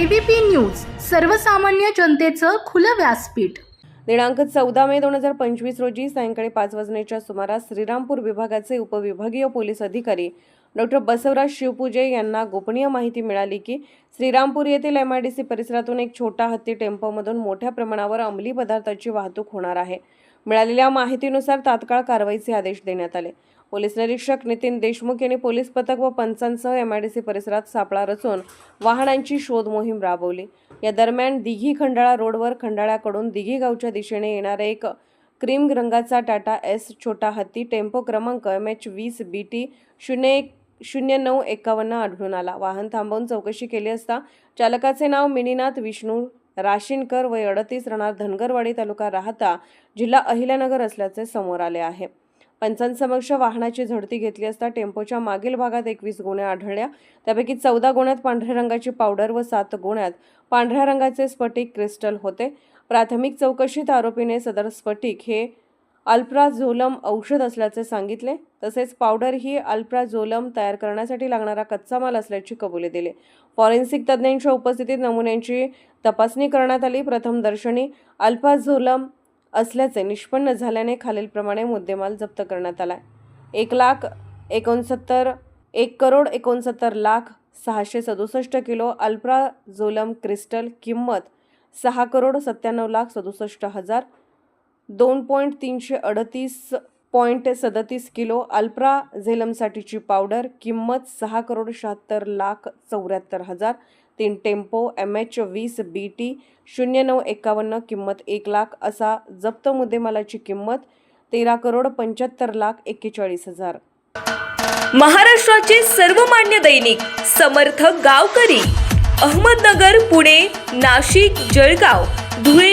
ABP news सर्वसामान्य जनतेचं खुलं व्यासपीठ. दिनांक चौदा मे दोन हजार पंचवीस रोजी सायंकाळी पाच वाजण्याच्या सुमारास श्रीरामपूर विभागाचे उपविभागीय पोलीस अधिकारी डॉक्टर बसवराज शिवपूजे यांना गोपनीय माहिती मिळाली की श्रीरामपूर येथील एम आय डी सी परिसरातून एक छोटा हत्ती टेम्पोमधून मोठ्या प्रमाणावर अंमली पदार्थाची वाहतूक होणार आहे. मिळालेल्या माहितीनुसार तात्काळ कारवाईचे आदेश देण्यात आले. पोलीस निरीक्षक नितीन देशमुख यांनी पोलीस पथक व पंचांसह एमआयडीसी परिसरात सापळा रचून वाहनांची शोध मोहीम राबवली. या दरम्यान दिघी खंडाळा रोडवर खंडाळ्याकडून दिघी गावच्या दिशेने येणारा एक क्रीम रंगाचा टाटा एस छोटा हत्ती टेम्पो क्रमांक एम एच वीस बी टी शून्य एक शून्य नऊ एकावन्न आढळून आला. वाहन थांबवून चौकशी केली असता चालकाचे नाव मिनीनाथ विष्णू राशीनकर वय अडतीस राहणार धनगरवाडी तालुका राहता जिल्हा अहिल्यानगर असल्याचे समोर आले आहे. पंचांसमक्ष वाहनाची झडती घेतली असता टेम्पोच्या मागील भागात एकवीस गुन्हे आढळल्या. त्यापैकी चौदा गुन्ह्यात पांढऱ्या रंगाची पावडर व सात गुन्ह्यात पांढऱ्या रंगाचे स्फटिक क्रिस्टल होते. प्राथमिक चौकशीत आरोपीने सदर स्फटिक हे अल्प्राझोलम औषध असल्याचे सांगितले. तसेच पावडर ही अल्प्राझोलम तयार करण्यासाठी लागणारा कच्चा माल असल्याची कबुली दिली. फॉरेन्सिक तज्ज्ञांच्या उपस्थितीत नमुन्यांची तपासणी करण्यात आली. प्रथम दर्शनी अल्पाझोलम असल्याचे निष्पन्न झाल्याने खालीलप्रमाणे मुद्देमाल जप्त करण्यात आला एक लाख एकोणसत्तर एक करोड एकोणसत्तर लाख सहाशे सदुसष्ट किलो अल्प्राझोलम क्रिस्टल किंमत सहा करोड सत्त्याण्णव लाख सदुसष्ट हजार दोन पॉईंट तीनशे अडतीस पॉईंट सदतीस किलो अल्प्रा झेलमसाठीची पावडर किंमत सहा करोड शहात्तर लाख चौऱ्याहत्तर हजार. तीन टेम्पो एम एच वीस बी टी शून्य नऊ एकावन्न किंमत एक लाख. असा जप्त मुद्देमालाची किंमत तेरा करोड पंच्याहत्तर लाख एक्केचाळीस हजार. महाराष्ट्राचे सर्वमान्य दैनिक समर्थ गावकरी अहमदनगर पुणे नाशिक जळगाव धुळे